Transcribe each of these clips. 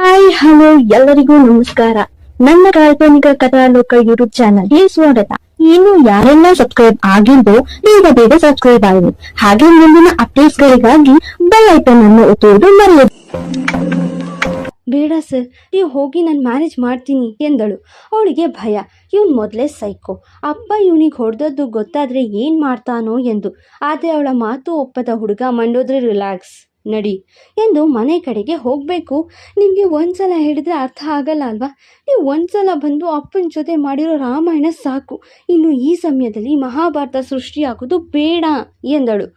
Hi, hello, ಎಲ್ಲರಿಗೂ ನಮಸ್ಕಾರ. ನನ್ನ ಕಾಲ್ಪನಿಕ ಕಥಾಲೋಕ ಯೂಟ್ಯೂಬ್ ಚಾನಲ್ಗೆ ಸ್ವಾಗತ. ಇನ್ನು ಯಾರೆಲ್ಲ ಸಬ್ಸ್ಕ್ರೈಬ್ ಆಗಿಲ್ವೋ, ಬೇಗ ಬೇಗ ಸಬ್ಸ್ಕ್ರೈಬ್ ಆಗಿ ಹಾಗೆ ಮುಂದಿನ ಅಪ್ಡೇಟ್ಸ್ ಗಳಿಗಾಗಿ ಬೆಲ್ ಐಟನ್ ಅನ್ನು ಒತ್ತುವುದು ಮರೆಯದು. ಬೇಡ ಸರ್ ನೀವು ಹೋಗಿ ನಾನು ಮ್ಯಾನೇಜ್ ಮಾಡ್ತೀನಿ ಎಂದಳು. ಅವಳಿಗೆ ಭಯ. ಇವನು ಮೊದಲೇ ಸೈಕೋ ಅಪ್ಪ ಇವನಿಗೆ ಹೊಡೆದದ್ದು ಗೊತ್ತಾದ್ರೆ ಏನು ಮಾಡ್ತಾನೋ ಎಂದು. ಆದರೆ ಅವಳ ಮಾತು ಒಪ್ಪದ ಹುಡುಗ ಮಂಡೋದ್ರೆ ರಿಲ್ಯಾಕ್ಸ್ ನಡಿ ಎಂದು ಮನೆ ಕಡೆಗೆ ಹೋಗಬೇಕು. ನಿಮಗೆ ಒಂದ್ಸಲ ಹೇಳಿದ್ರೆ ಅರ್ಥ ಆಗಲ್ಲ ಅಲ್ವಾ? ನೀವು ಒಂದ್ಸಲ ಬಂದು ಅಪ್ಪನ ಜೊತೆ ಮಾಡಿರೋ ರಾಮಾಯಣ ಸಾಕು. ಇನ್ನು ಈ ಸಮಯದಲ್ಲಿ ಮಹಾಭಾರತ ಸೃಷ್ಟಿಯಾಗೋದು ಬೇಡ ಎಂದಳು.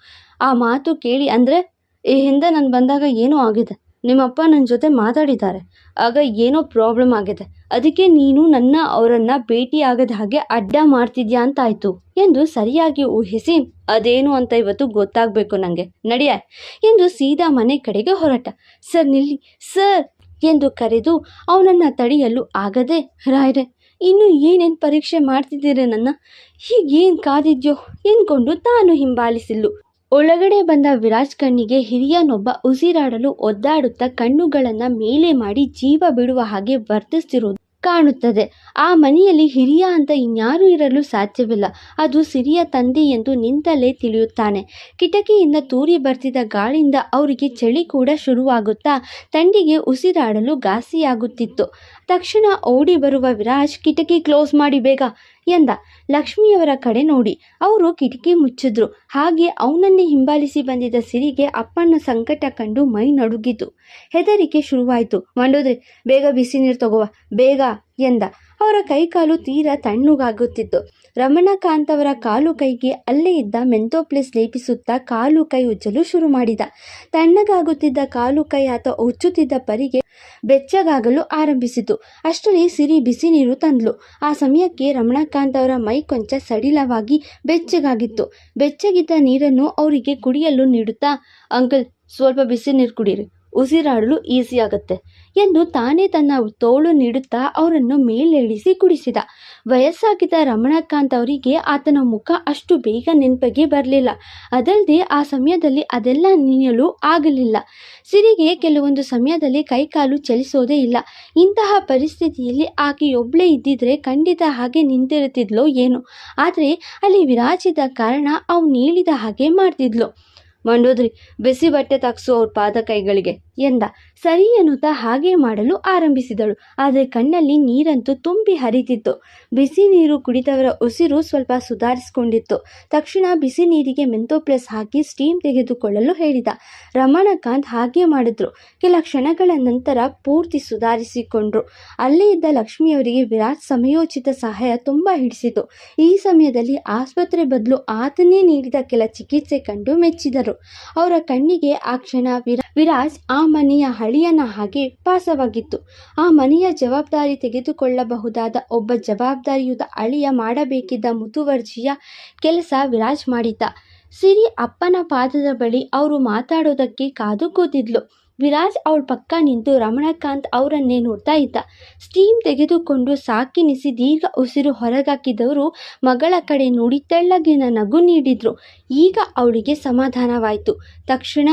ಆ ಮಾತು ಕೇಳಿ ಅಂದರೆ ಈ ಹಿಂದೆ ನಾನು ಬಂದಾಗ ಏನೂ ಆಗಿದೆ? ನಿಮ್ಮಪ್ಪ ನನ್ನ ಜೊತೆ ಮಾತಾಡಿದ್ದಾರೆ. ಆಗ ಏನೋ ಪ್ರಾಬ್ಲಮ್ ಆಗಿದೆ. ಅದಕ್ಕೆ ನೀನು ನನ್ನ ಅವರನ್ನ ಭೇಟಿ ಆಗದ ಹಾಗೆ ಅಡ್ಡ ಮಾಡ್ತಿದ್ಯಾ ಅಂತ ಆಯ್ತು ಎಂದು ಸರಿಯಾಗಿ ಊಹಿಸಿ, ಅದೇನು ಅಂತ ಇವತ್ತು ಗೊತ್ತಾಗಬೇಕು ನನಗೆ ನಡೆಯ ಎಂದು ಸೀದಾ ಮನೆ ಕಡೆಗೆ ಹೊರಟ. ಸರ್, ನಿಲ್ಲಿ, ಸರ್ ಎಂದು ಕರೆದು ಅವನನ್ನು ತಡೆಯಲು ಆಗದೆ ರಾಯ್ರೆ ಇನ್ನು ಏನೇನು ಪರೀಕ್ಷೆ ಮಾಡ್ತಿದ್ದೀರಿ ನನ್ನ? ಹೀಗೇನು ಕಾದಿದ್ಯೋ? ಎಂದ್ಕೊಂಡು ತಾನು ಹಿಂಬಾಲಿಸಿಲ್ಲು ಒಳಗಡೆ ಬಂದ ವಿರಾಜ್ ಕಣ್ಣಿಗೆ ಹಿರಿಯನೊಬ್ಬ ಉಸಿರಾಡಲು ಒದ್ದಾಡುತ್ತಾ ಕಣ್ಣುಗಳನ್ನು ಮೇಲೆ ಮಾಡಿ ಜೀವ ಬಿಡುವ ಹಾಗೆ ವರ್ತಿಸ್ತಿರೋದು ಕಾಣುತ್ತದೆ. ಆ ಮನೆಯಲ್ಲಿ ಹಿರಿಯ ಅಂತ ಇನ್ಯಾರೂ ಇರಲು ಸಾಧ್ಯವಿಲ್ಲ. ಅದು ಸಿರಿಯ ತಂದೆ ಎಂದು ನಿಂತಲೇ ತಿಳಿಯುತ್ತಾನೆ. ಕಿಟಕಿಯಿಂದ ತೂರಿ ಬರ್ತಿದ್ದ ಗಾಳಿಯಿಂದ ಅವರಿಗೆ ಚಳಿ ಕೂಡ ಶುರುವಾಗುತ್ತಾ ತಂಡಿಗೆ ಉಸಿರಾಡಲು ಘಾಸಿಯಾಗುತ್ತಿತ್ತು. ತಕ್ಷಣ ಓಡಿ ಬರುವ ವಿರಾಜ್ ಕಿಟಕಿ ಕ್ಲೋಸ್ ಮಾಡಿ ಬೇಗ ಎಂದ ಲಕ್ಷ್ಮಿಯವರ ಕಡೆ ನೋಡಿ. ಅವರು ಕಿಟಕಿ ಮುಚ್ಚಿದ್ರು. ಹಾಗೆ ಅವನನ್ನೇ ಹಿಂಬಾಲಿಸಿ ಬಂದಿದ್ದ ಸಿರಿಗೆ ಅಪ್ಪನ ಸಂಕಟ ಕಂಡು ಮೈ ನಡುಗಿತು. ಹೆದರಿಕೆ ಶುರುವಾಯಿತು. ಮಂಡೋದ್ರೆ, ಬೇಗ ಬಿಸಿ ನೀರು ತಗೋವ. ಬೇಗ, ಎಂದ. ಅವರ ಕೈಕಾಲು ತೀರಾ ತಣ್ಣುಗಾಗುತ್ತಿತ್ತು. ರಮಣಕಾಂತ್ ಅವರ ಕಾಲು ಕೈಗೆ ಅಲ್ಲೇ ಇದ್ದ ಮೆಂಥೋಪ್ಲಿಸ್ ಲೇಪಿಸುತ್ತಾ ಕಾಲು ಕೈ ಉಜ್ಜಲು ಶುರು ಮಾಡಿದ. ತಣ್ಣಗಾಗುತ್ತಿದ್ದ ಕಾಲು ಕೈ ಆತ ಉಚ್ಚುತ್ತಿದ್ದ ಪರಿಗೆ ಬೆಚ್ಚಗಾಗಲು ಆರಂಭಿಸಿತು. ಅಷ್ಟರಲ್ಲಿ ಸಿರಿ ಬಿಸಿ ನೀರು ತಂದ್ಲು. ಆ ಸಮಯಕ್ಕೆ ರಮಣಕಾಂತ್ ಅವರ ಮೈ ಕೊಂಚ ಸಡಿಲವಾಗಿ ಬೆಚ್ಚಗಾಗಿತ್ತು. ಬೆಚ್ಚಗಿದ್ದ ನೀರನ್ನು ಅವರಿಗೆ ಕುಡಿಯಲು ನೀಡುತ್ತಾ, ಅಂಕಲ್, ಸ್ವಲ್ಪ ಬಿಸಿ ನೀರು ಕುಡೀರಿ. ಉಸಿರಾಡಲು ಈಸಿ ಆಗುತ್ತೆ ಎಂದು ತಾನೇ ತನ್ನ ತೋಳು ನೀಡುತ್ತಾ ಅವರನ್ನು ಮೇಲೇಳಿಸಿ ಕುಡಿಸಿದ. ವಯಸ್ಸಾಗಿದ್ದ ರಮಣಕಾಂತ್ ಅವರಿಗೆ ಆತನ ಮುಖ ಅಷ್ಟು ಬೇಗ ನೆನಪಿಗೆ ಬರಲಿಲ್ಲ. ಅದಲ್ಲದೆ ಆ ಸಮಯದಲ್ಲಿ ಅದೆಲ್ಲ ನೆನೆಯಲು ಆಗಲಿಲ್ಲ. ಸಿರಿಗೆ ಕೆಲವೊಂದು ಸಮಯದಲ್ಲಿ ಕೈಕಾಲು ಚಲಿಸೋದೇ ಇಲ್ಲ. ಇಂತಹ ಪರಿಸ್ಥಿತಿಯಲ್ಲಿ ಆಕೆಯೊಬ್ಬಳೇ ಇದ್ದಿದ್ರೆ ಖಂಡಿತ ಹಾಗೆ ನಿಂತಿರುತ್ತಿದ್ಲೋ ಏನು. ಆದರೆ ಅಲ್ಲಿ ವಿರಾಜಿದ ಕಾರಣ ಅವನು ನೀಳಿದ ಹಾಗೆ ಮಾಡ್ತಿದ್ಲು. ಮಂಡೋದ್ರಿ ಬಿಸಿ ಬಟ್ಟೆ ತಗ್ಸು ಅವ್ರ ಪಾದ ಕೈಗಳಿಗೆ ಎಂದ ಸರಿ ಎನ್ನುತ್ತಾ ಹಾಗೆ ಮಾಡಲು ಆರಂಭಿಸಿದಳು. ಆದರೆ ಕಣ್ಣಲ್ಲಿ ನೀರಂತೂ ತುಂಬಿ ಹರಿತಿತ್ತು. ಬಿಸಿ ನೀರು ಕುಡಿದವರ ಉಸಿರು ಸ್ವಲ್ಪ ಸುಧಾರಿಸಿಕೊಂಡಿತ್ತು. ತಕ್ಷಣ ಬಿಸಿ ನೀರಿಗೆ ಮೆಂತೋಪ್ಲಸ್ ಹಾಕಿ ಸ್ಟೀಮ್ ತೆಗೆದುಕೊಳ್ಳಲು ಹೇಳಿದ. ರಮಣಕಾಂತ್ ಹಾಗೆ ಮಾಡಿದ್ರು. ಕೆಲ ಕ್ಷಣಗಳ ನಂತರ ಪೂರ್ತಿ ಸುಧಾರಿಸಿಕೊಂಡ್ರು. ಅಲ್ಲೇ ಇದ್ದ ಲಕ್ಷ್ಮಿಯವರಿಗೆ ವಿರಾಟ್ ಸಮಯೋಚಿತ ಸಹಾಯ ತುಂಬ ಹಿಡಿಸಿತು. ಈ ಸಮಯದಲ್ಲಿ ಆಸ್ಪತ್ರೆ ಬದಲು ಆತನೇ ನೀಡಿದ ಕೆಲ ಚಿಕಿತ್ಸೆ ಕಂಡು ಮೆಚ್ಚಿದರು. ಅವರ ಕಣ್ಣಿಗೆ ಆ ಕ್ಷಣ ವಿರಾ ವಿರಾಜ್ ಆ ಮನೆಯ ಹಳಿಯನ ಹಾಗೆ ಪಾಸವಾಗಿತ್ತು ಆ ಮನೆಯ ಜವಾಬ್ದಾರಿ ತೆಗೆದುಕೊಳ್ಳಬಹುದಾದ ಒಬ್ಬ ಜವಾಬ್ದಾರಿಯುತ ಅಳಿಯ ಮಾಡಬೇಕಿದ್ದ ಮುತುವರ್ಜಿಯ ಕೆಲಸ ವಿರಾಜ್ ಮಾಡಿದ್ದ. ಸಿರಿ ಅಪ್ಪನ ಪಾದದ ಬಳಿ ಅವರು ಮಾತಾಡೋದಕ್ಕೆ ಕಾದು ಕೂತಿದ್ಲು. ವಿರಾಜ್ ಅವಳ ಪಕ್ಕ ನಿಂತು ರಮಣಕಾಂತ್ ಅವರನ್ನೇ ನೋಡ್ತಾ ಇದ್ದ. ಸ್ಟೀಮ್ ತೆಗೆದುಕೊಂಡು ಸಾಕಿನಿಸಿ ದೀರ್ಘ ಉಸಿರು ಹೊರಗಾಕಿದವರು ಮಗಳ ಕಡೆ ನೋಡಿ ತೆಳ್ಳಗಿನ ನಗು ನೀಡಿದ್ರು. ಈಗ ಅವಳಿಗೆ ಸಮಾಧಾನವಾಯಿತು. ತಕ್ಷಣ,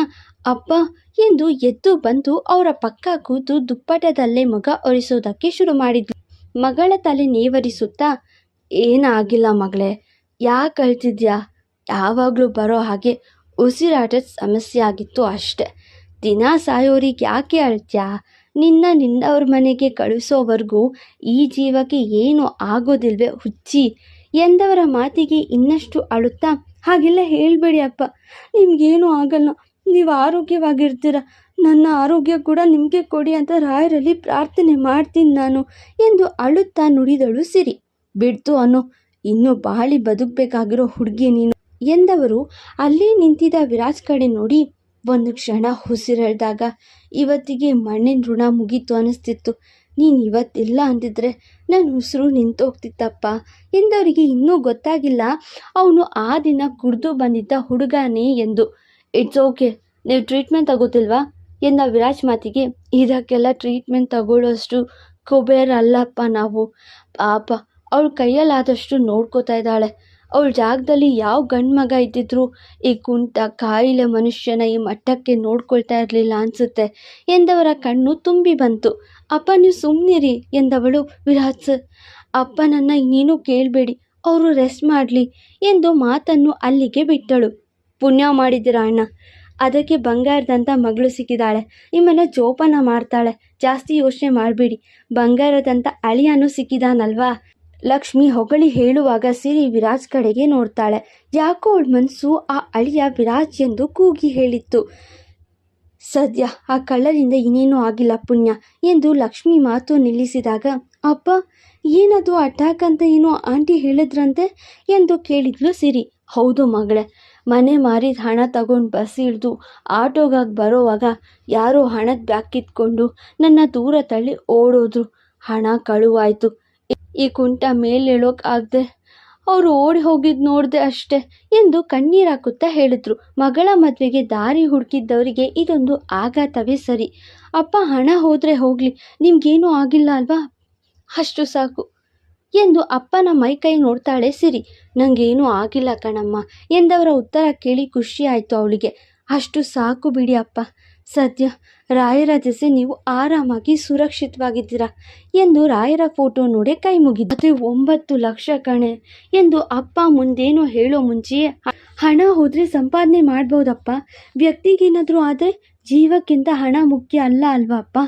ಅಪ್ಪ ಎಂದು ಎದ್ದು ಬಂದು ಅವರ ಪಕ್ಕ ಕೂತು ದುಪ್ಪಟದಲ್ಲೇ ಮಗ ಒರೆಸೋದಕ್ಕೆ ಶುರು ಮಾಡಿದ್ಲು. ಮಗಳ ತಲೆ ನೇವರಿಸುತ್ತಾ, ಏನಾಗಿಲ್ಲ ಮಗಳೇ, ಯಾಕೆ ಅಳ್ತಿದ್ಯಾ? ಯಾವಾಗಲೂ ಬರೋ ಹಾಗೆ ಉಸಿರಾಟದ ಸಮಸ್ಯೆ ಆಗಿತ್ತು ಅಷ್ಟೆ. ದಿನ ಸಾಯೋರಿಗೆ ಯಾಕೆ ಅಳ್ತ್ಯಾ? ನಿನ್ನ ನಿನ್ನವ್ರ ಮನೆಗೆ ಕಳಿಸೋವರೆಗೂ ಈ ಜೀವಕ್ಕೆ ಏನು ಆಗೋದಿಲ್ವೇ ಹುಚ್ಚಿ? ಎಂದವರ ಮಾತಿಗೆ ಇನ್ನಷ್ಟು ಅಳುತ್ತಾ, ಹಾಗೆಲ್ಲ ಹೇಳಬೇಡಿ ಅಪ್ಪ, ನಿಮಗೇನು ಆಗಲ್ಲ. ನೀವು ಆರೋಗ್ಯವಾಗಿರ್ತೀರ? ನನ್ನ ಆರೋಗ್ಯ ಕೂಡ ನಿಮಗೆ ಕೊಡಿ ಅಂತ ರಾಯರಲ್ಲಿ ಪ್ರಾರ್ಥನೆ ಮಾಡ್ತೀನಿ ನಾನು ಎಂದು ಅಳುತ್ತಾ ನುಡಿದಳು ಸಿರಿ. ಬಿಡ್ತು ಅನ್ನೋ ಇನ್ನೂ ಬಾಳಿ ಬದುಕಬೇಕಾಗಿರೋ ಹುಡುಗಿ ನೀನು ಎಂದವರು ಅಲ್ಲೇ ನಿಂತಿದ್ದ ವಿರಾಜ್ ಕಡೆ ನೋಡಿ ಒಂದು ಕ್ಷಣ ಉಸಿರೆಳೆದಾಗ ಇವತ್ತಿಗೆ ಮಣ್ಣಿನ ಋಣ ಮುಗೀತು ಅನ್ನಿಸ್ತಿತ್ತು ನೀನು ಇವತ್ತಿಲ್ಲ ಅಂದಿದ್ರೆ ನನ್ನ ಉಸಿರು ನಿಂತೋಗ್ತಿತ್ತಪ್ಪ ಎಂದವರಿಗೆ ಇನ್ನೂ ಗೊತ್ತಾಗಿಲ್ಲ. ಅವನು ಆ ದಿನ ಕುಡಿದು ಬಂದಿದ್ದ ಹುಡುಗನೇ ಎಂದು ಇಟ್ಸ್ ಓಕೆ ನೀವು ಟ್ರೀಟ್ಮೆಂಟ್ ತಗೋತಿಲ್ವಾ? ಎಂದ ವಿರಾಜ್ ಮಾತಿಗೆ, ಇದಕ್ಕೆಲ್ಲ ಟ್ರೀಟ್ಮೆಂಟ್ ತಗೊಳ್ಳೋಷ್ಟು ಕುಬೇರ್ ಅಲ್ಲಪ್ಪ ನಾವು. ಪಾಪ, ಅವಳ ಕೈಯಲ್ಲಾದಷ್ಟು ನೋಡ್ಕೋತಾ ಇದ್ದಾಳೆ. ಅವಳ ಜಾಗದಲ್ಲಿ ಯಾವ ಗಂಡು ಮಗ ಇದ್ದಿದ್ರು ಈ ಕುಂಟ ಕಾಯಿಲೆ ಮನುಷ್ಯನ ಈ ಮಟ್ಟಕ್ಕೆ ನೋಡ್ಕೊಳ್ತಾ ಇರಲಿಲ್ಲ ಅನಿಸುತ್ತೆ. ಎಂದವರ ಕಣ್ಣು ತುಂಬಿ ಬಂತು. ಅಪ್ಪ, ನೀವು ಸುಮ್ಮನಿರಿ ಎಂದವಳು ವಿರಾಜ್. ಸರ್ ಅಪ್ಪನನ್ನು ಇನ್ನೇನು ಕೇಳಬೇಡಿ, ಅವರು ರೆಸ್ಟ್ ಮಾಡಲಿ ಎಂದು ಮಾತನ್ನು ಅಲ್ಲಿಗೆ ಬಿಟ್ಟಳು. ಪುಣ್ಯ ಮಾಡಿದ್ದೀರ ಅಣ್ಣ? ಅದಕ್ಕೆ ಬಂಗಾರದಂಥ ಮಗಳು ಸಿಕ್ಕಿದಾಳೆ ನಿಮ್ಮನ್ನ ಜೋಪಾನ ಮಾಡ್ತಾಳೆ. ಜಾಸ್ತಿ ಯೋಚನೆ ಮಾಡಬೇಡಿ. ಬಂಗಾರದಂಥ ಅಳಿಯನು ಸಿಕ್ಕಿದಾನಲ್ವಾ? ಲಕ್ಷ್ಮಿ ಹೊಗಳಿ ಹೇಳುವಾಗ ಸಿರಿ ವಿರಾಜ್ ಕಡೆಗೆ ನೋಡ್ತಾಳೆ. ಯಾಕೋ ಅವಳ ಮನಸ್ಸು ಆ ಅಳಿಯ ವಿರಾಜ್ ಎಂದು ಕೂಗಿ ಹೇಳಿತ್ತು. ಸದ್ಯ ಆ ಕಳ್ಳರಿಂದ ಇನ್ನೇನೂ ಆಗಿಲ್ಲ ಪುಣ್ಯ ಎಂದು ಲಕ್ಷ್ಮಿ ಮಾತು ನಿಲ್ಲಿಸಿದಾಗ, ಅಪ್ಪ ಏನದು ಅಟ್ಯಾಕ್ ಅಂತ ಏನೋ ಆಂಟಿ ಹೇಳಿದ್ರಂತೆ ಎಂದು ಕೇಳಿದ್ಲು ಸಿರಿ. ಹೌದು ಮಗಳೇ, ಮನೆ ಮಾರಿದ ಹಣ ತಗೊಂಡು ಬಸ್ ಇಳಿದು ಆಟೋಗಾಗಿ ಬರೋವಾಗ ಯಾರೋ ಹಣದ ಬ್ಯಾಗ್ ಕಿತ್ಕೊಂಡು ನನ್ನ ದೂರ ತಳ್ಳಿ ಓಡೋದ್ರು. ಹಣ ಕಳುವಾಯಿತು. ಈ ಕುಂಟ ಮೇಲೇಳೋಕ್ಕಾಗದೆ ಅವರು ಓಡಿ ಹೋಗಿದ್ದು ನೋಡಿದೆ ಅಷ್ಟೇ ಎಂದು ಕಣ್ಣೀರು ಹಾಕುತ್ತಾ ಹೇಳಿದ್ರು. ಮಗಳ ಮದುವೆಗೆ ದಾರಿ ಹುಡುಕಿದ್ದವರಿಗೆ ಇದೊಂದು ಆಘಾತವೇ ಸರಿ. ಅಪ್ಪ ಹಣ ಹೋದರೆ ಹೋಗಲಿ, ನಿಮ್ಗೇನೂ ಆಗಿಲ್ಲ ಅಲ್ವಾ? ಅಷ್ಟು ಸಾಕು. ಎಂದು ಅಪ್ಪನ ಮೈ ಕೈ ನೋಡ್ತಾಳೆ ಸಿರಿ. ನನಗೇನೂ ಆಗಿಲ್ಲ ಕಣಮ್ಮ, ಎಂದವರ ಉತ್ತರ ಕೇಳಿ ಖುಷಿ ಆಯಿತು ಅವಳಿಗೆ. ಅಷ್ಟು ಸಾಕು ಬಿಡಿ ಅಪ್ಪ, ಸದ್ಯ ರಾಯರ ಜೊತೆ ನೀವು ಆರಾಮಾಗಿ ಸುರಕ್ಷಿತವಾಗಿದ್ದೀರಾ ಎಂದು ರಾಯರ ಫೋಟೋ ನೋಡಿ ಕೈ ಮುಗಿದ. ಅದು ಒಂಬತ್ತು ಲಕ್ಷ ಕಣೆ ಎಂದು ಅಪ್ಪ ಮುಂದೇನೋ ಹೇಳೋ ಮುಂಚೆಯೇ, ಹಣ ಹೋದರೆ ಸಂಪಾದನೆ ಮಾಡ್ಬೋದಪ್ಪ, ವ್ಯಕ್ತಿಗೇನಾದರೂ ಆದರೆ ಜೀವಕ್ಕಿಂತ ಹಣ ಮುಖ್ಯ ಅಲ್ಲ ಅಲ್ವಾ ಅಪ್ಪ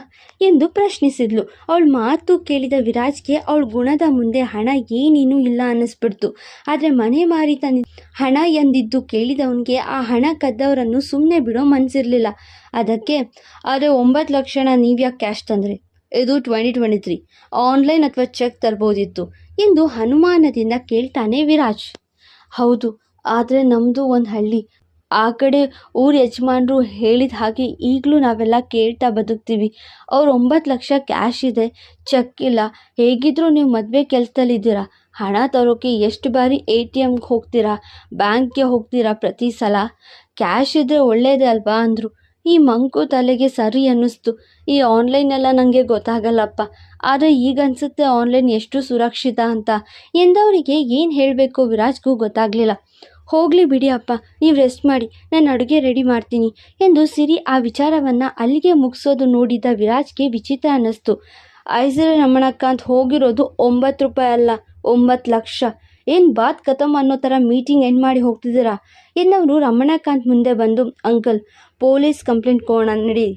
ಎಂದು ಪ್ರಶ್ನಿಸಿದ್ಲು. ಅವಳ ಮಾತು ಕೇಳಿದ ವಿರಾಜ್ಗೆ ಅವಳ ಗುಣದ ಮುಂದೆ ಹಣ ಏನೇನೂ ಇಲ್ಲ ಅನ್ನಿಸ್ಬಿಡ್ತು. ಆದರೆ ಮನೆ ಮಾರಿ ತನ್ನ ಹಣ ಎಂದಿದ್ದು ಕೇಳಿದವನಿಗೆ ಆ ಹಣ ಕದ್ದವರನ್ನು ಸುಮ್ಮನೆ ಬಿಡೋ ಮನಸ್ಸಿರಲಿಲ್ಲ ಅದಕ್ಕೆ ಆದರೆ ಒಂಬತ್ತು ಲಕ್ಷಣ ನೀವ್ಯಾಕೆ ಕ್ಯಾಶ್ ತಂದ್ರಿ? ಇದು ಟ್ವೆಂಟಿ ಟ್ವೆಂಟಿ ತ್ರೀ ಆನ್ಲೈನ್ ಅಥವಾ ಚೆಕ್ ತರ್ಬೋದಿತ್ತು ಎಂದು ಹನುಮಾನದಿಂದ ಕೇಳ್ತಾನೆ ವಿರಾಜ್. ಹೌದು, ಆದರೆ ನಮ್ಮದು ಒಂದು ಹಳ್ಳಿ. ಆ ಕಡೆ ಊರ ಯಜಮಾನ್ರು ಹೇಳಿದ ಹಾಗೆ ಈಗಲೂ ನಾವೆಲ್ಲ ಕೇಳ್ತಾ ಬದುಕ್ತೀವಿ. ಅವ್ರು ಒಂಬತ್ತು ಲಕ್ಷ ಕ್ಯಾಶ್ ಇದೆ ಚೆಕ್ ಇಲ್ಲ. ಹೇಗಿದ್ರು ನೀವು ಮದುವೆ ಕೆಲಸದಲ್ಲಿದ್ದೀರಾ ಹಣ ತರೋಕೆ ಎಷ್ಟು ಬಾರಿ ಎ ಟಿ ಎಮ್ಗೆ ಹೋಗ್ತೀರಾ? ಬ್ಯಾಂಕ್ಗೆ ಹೋಗ್ತೀರಾ ಪ್ರತಿ ಸಲ? ಕ್ಯಾಶ್ ಇದ್ದರೆ ಒಳ್ಳೇದೇ ಅಲ್ವಾ ಅಂದರು. ಈ ಮಂಕು ತಲೆಗೆ ಸರಿ ಅನ್ನಿಸ್ತು. ಈ ಆನ್ಲೈನೆಲ್ಲ ನನಗೆ ಗೊತ್ತಾಗಲ್ಲಪ್ಪ. ಆದರೆ ಈಗ ಅನಿಸುತ್ತೆ ಆನ್ಲೈನ್ ಎಷ್ಟು ಸುರಕ್ಷಿತ ಅಂತ. ಎಂದವರಿಗೆ ಏನು ಹೇಳಬೇಕು ವಿರಾಜ್ಗೂ ಗೊತ್ತಾಗಲಿಲ್ಲ. ಹೋಗಲಿ ಬಿಡಿ ಅಪ್ಪ ನೀವು ರೆಸ್ಟ್ ಮಾಡಿ, ನಾನು ಅಡುಗೆ ರೆಡಿ ಮಾಡ್ತೀನಿ ಎಂದು ಸಿರಿ ಆ ವಿಚಾರವನ್ನು ಅಲ್ಲಿಗೆ ಮುಗಿಸೋದು ನೋಡಿದ ವಿರಾಜ್ಗೆ ವಿಚಿತ್ರ ಅನ್ನಿಸ್ತು. ಐಸರ ಅಂತ ಹೋಗಿರೋದು ಒಂಬತ್ತು ರೂಪಾಯಿ ಅಲ್ಲ, ಒಂಬತ್ತು ಲಕ್ಷ. ಏನು ಬಾತ್ ಕತಮ್ ಅನ್ನೋ ಥರ ಮೀಟಿಂಗ್ ಎಂಡ್ ಮಾಡಿ ಹೋಗ್ತಿದ್ದೀರಾ? ಎಂದವರು ರಮಣಕಾಂತ್ ಮುಂದೆ ಬಂದು, ಅಂಕಲ್, ಪೊಲೀಸ್ ಕಂಪ್ಲೇಂಟ್ ಕೊಡೋಣ, ನಡಿ.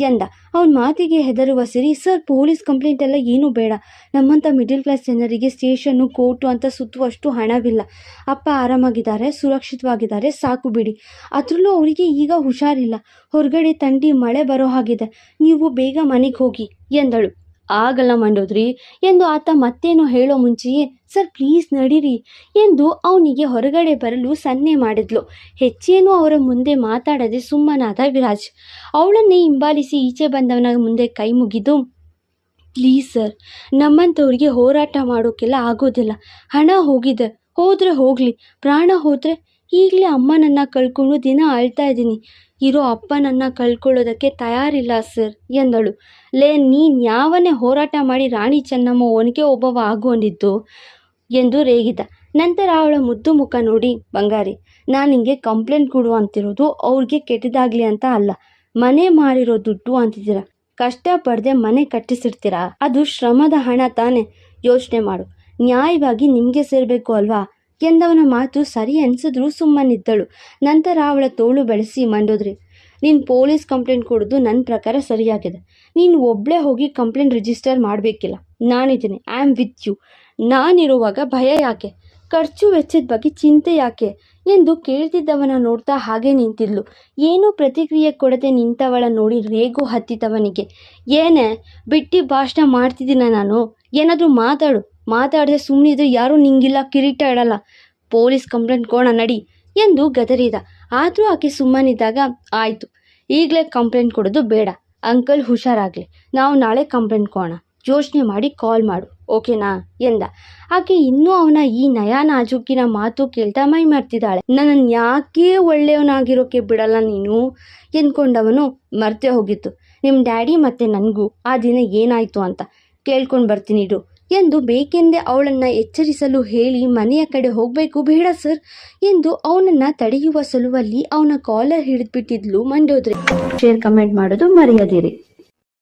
ಎಂದ. ಅವನ ಮಾತಿಗೆ ಹೆದರುವ ಸಿರಿ, ಸರ್, ಪೊಲೀಸ್ ಕಂಪ್ಲೇಂಟ್ ಎಲ್ಲ ಏನೂ ಬೇಡ. ನಮ್ಮಂಥ ಮಿಡಿಲ್ ಕ್ಲಾಸ್ ಜನರಿಗೆ ಸ್ಟೇಷನ್ನು, ಕೋರ್ಟು ಅಂತ ಸುತ್ತುವಷ್ಟು ಹಣವಿಲ್ಲ. ಅಪ್ಪ ಆರಾಮಾಗಿದ್ದಾರೆ, ಸುರಕ್ಷಿತವಾಗಿದ್ದಾರೆ, ಸಾಕು ಬಿಡಿ. ಅದರಲ್ಲೂ ಅವರಿಗೆ ಈಗ ಹುಷಾರಿಲ್ಲ. ಹೊರಗಡೆ ತಂಡಿ ಮಳೆ ಬರೋ ಹಾಗಿದೆ. ನೀವು ಬೇಗ ಮನೆಗೆ ಹೋಗಿ, ಎಂದಳು. ಆಗಲ್ಲ ಮಂಡೋದ್ರಿ ಎಂದು ಆತ ಮತ್ತೇನೋ ಹೇಳೋ ಮುಂಚೆಯೇ, ಸರ್ ಪ್ಲೀಸ್ ನಡೀರಿ ಎಂದು ಅವನಿಗೆ ಹೊರಗಡೆ ಬರಲು ಸನ್ನೆ ಮಾಡಿದ್ಲು. ಹೆಚ್ಚೇನು ಅವರ ಮುಂದೆ ಮಾತಾಡದೆ ಸುಮ್ಮನಾದ ವಿರಾಜ್. ಅವಳನ್ನೇ ಹಿಂಬಾಲಿಸಿ ಈಚೆ ಬಂದವನ ಮುಂದೆ ಕೈ ಮುಗಿದು ಪ್ಲೀಸ್ ಸರ್ ನಮ್ಮಂಥವ್ರಿಗೆ ಹೋರಾಟ ಮಾಡೋಕ್ಕೆಲ್ಲ ಆಗೋದಿಲ್ಲ. ಹಣ ಹೋಗಿದೆ, ಹೋದರೆ ಹೋಗಲಿ, ಪ್ರಾಣ ಹೋದರೆ ಈಗಲೇ ಅಮ್ಮನನ್ನು ಕಳ್ಕೊಂಡು ದಿನ ಅಳ್ತಾ ಇದ್ದೀನಿ. ಇರೋ ಅಪ್ಪನನ್ನು ಕಳ್ಕೊಳ್ಳೋದಕ್ಕೆ ತಯಾರಿಲ್ಲ ಸರ್ ಎಂದಳು. ಲೇ, ನೀನು ಯಾವನೇ ಹೋರಾಟ ಮಾಡಿ ರಾಣಿ ಚೆನ್ನಮ್ಮ ಒನಕೆ ಒಬ್ಬವ ಆಗುವಂದಿದ್ದು ಎಂದು ರೇಗಿದ. ನಂತರ ಅವಳ ಮುದ್ದು ಮುಖ ನೋಡಿ, ಬಂಗಾರಿ, ನಾನು ನಿಮಗೆ ಕಂಪ್ಲೇಂಟ್ ಕೊಡು ಅಂತಿರೋದು ಅವ್ರಿಗೆ ಕೆಟ್ಟದಾಗಲಿ ಅಂತ ಅಲ್ಲ. ಮನೆ ಮಾಡಿರೋ ದುಡ್ಡು ಅಂತಿದ್ದೀರ? ಕಷ್ಟಪಡದೆ ಮನೆ ಕಟ್ಟಿಸಿರ್ತೀರಾ? ಅದು ಶ್ರಮದ ಹಣ ತಾನೇ. ಯೋಚನೆ ಮಾಡು. ನ್ಯಾಯವಾಗಿ ನಿಮಗೆ ಸೇರಬೇಕು ಅಲ್ವಾ? ಎಂದವನ ಮಾತು ಸರಿ ಅನಿಸಿದ್ರೂ ಸುಮ್ಮನಿದ್ದಳು. ನಂತರ ಅವಳ ತೋಳು ಬೆಳೆಸಿ ಮಂಡೋದ್ರಿ, ನೀನು ಪೊಲೀಸ್ ಕಂಪ್ಲೇಂಟ್ ಕೊಡೋದು ನನ್ನ ಪ್ರಕಾರ ಸರಿಯಾಗಿದೆ. ನೀನು ಒಬ್ಬಳೇ ಹೋಗಿ ಕಂಪ್ಲೇಂಟ್ ರಿಜಿಸ್ಟರ್ ಮಾಡಬೇಕಿಲ್ಲ. ನಾನಿದ್ದೀನಿ, ಐ ಆಮ್ ವಿತ್ ಯು. ನಾನಿರುವಾಗ ಭಯ ಯಾಕೆ? ಖರ್ಚು ವೆಚ್ಚದ ಬಗ್ಗೆ ಚಿಂತೆ ಯಾಕೆ? ಎಂದು ಕೇಳ್ತಿದ್ದವನ ನೋಡ್ತಾ ಹಾಗೆ ನಿಂತಿದ್ಲು. ಏನೂ ಪ್ರತಿಕ್ರಿಯೆ ಕೊಡದೆ ನಿಂತವಳ ನೋಡಿ ರೇಗು ಹತ್ತಿತವನಿಗೆ ಏನೇ, ಬಿಟ್ಟಿ ಭಾಷಣ ಮಾಡ್ತಿದ್ದೀನ ನಾನು? ಏನಾದರೂ ಮಾತಾಡು. ಮಾತಾಡದೆ ಸುಮ್ಮನಿದ್ರೆ ಯಾರೂ ನಿಂಗಿಲ್ಲ, ಕಿರೀಟ ಇಡಲ್ಲ. ಪೊಲೀಸ್ ಕಂಪ್ಲೇಂಟ್ ಕೊಡೋಣ, ನಡಿ ಎಂದು ಗದರಿದ. ಆದರೂ ಆಕೆ ಸುಮ್ಮನಿದ್ದಾಗ ಆಯಿತು. ಈಗಲೇ ಕಂಪ್ಲೇಂಟ್ ಕೊಡೋದು ಬೇಡ. ಅಂಕಲ್ ಹುಷಾರಾಗಲಿ. ನಾವು ನಾಳೆ ಕಂಪ್ಲೇಂಟ್ ಕೊಡೋಣ. ಯೋಚನೆ ಮಾಡಿ ಕಾಲ್ ಮಾಡು, ಓಕೆನಾ? ಎಂದ. ಆಕೆ ಇನ್ನೂ ಅವನ ಈ ನಯ ನಾಜೂಕಿನ ಮಾತು ಕೇಳ್ತಾ ಮೈ ಮರ್ತಿದ್ದಾಳೆ. ನನ್ನನ್ನು ಯಾಕೆ ಒಳ್ಳೆಯವನಾಗಿರೋಕೆ ಬಿಡಲ್ಲ ನೀನು? ಎಂದ್ಕೊಂಡವನು ಮರ್ತೇ ಹೋಗಿತ್ತು. ನಿಮ್ಮ ಡ್ಯಾಡಿ ಮತ್ತು ನನಗೂ. ಆ ದಿನ ಏನಾಯಿತು ಅಂತ ಕೇಳ್ಕೊಂಡು ಬರ್ತೀನಿ ಇಡು. ಎಂದು ಬೇಕೆಂದೇ ಅವಳನ್ನು ಎಚ್ಚರಿಸಲು ಹೇಳಿ ಮನೆಯ ಕಡೆ ಹೋಗಬೇಕು ಬೇಡ ಸರ್ ಎಂದು ಅವನನ್ನು ತಡೆಯುವ ಸಲುವಲ್ಲಿ ಅವನ ಕಾಲರ್ ಹಿಡಿದ್ಬಿಟ್ಟಿದ್ಲು ಮಂಡೋದ್ರಿ. ಶೇರ್ ಕಮೆಂಟ್ ಮಾಡೋದು ಮರೆಯದಿರಿ.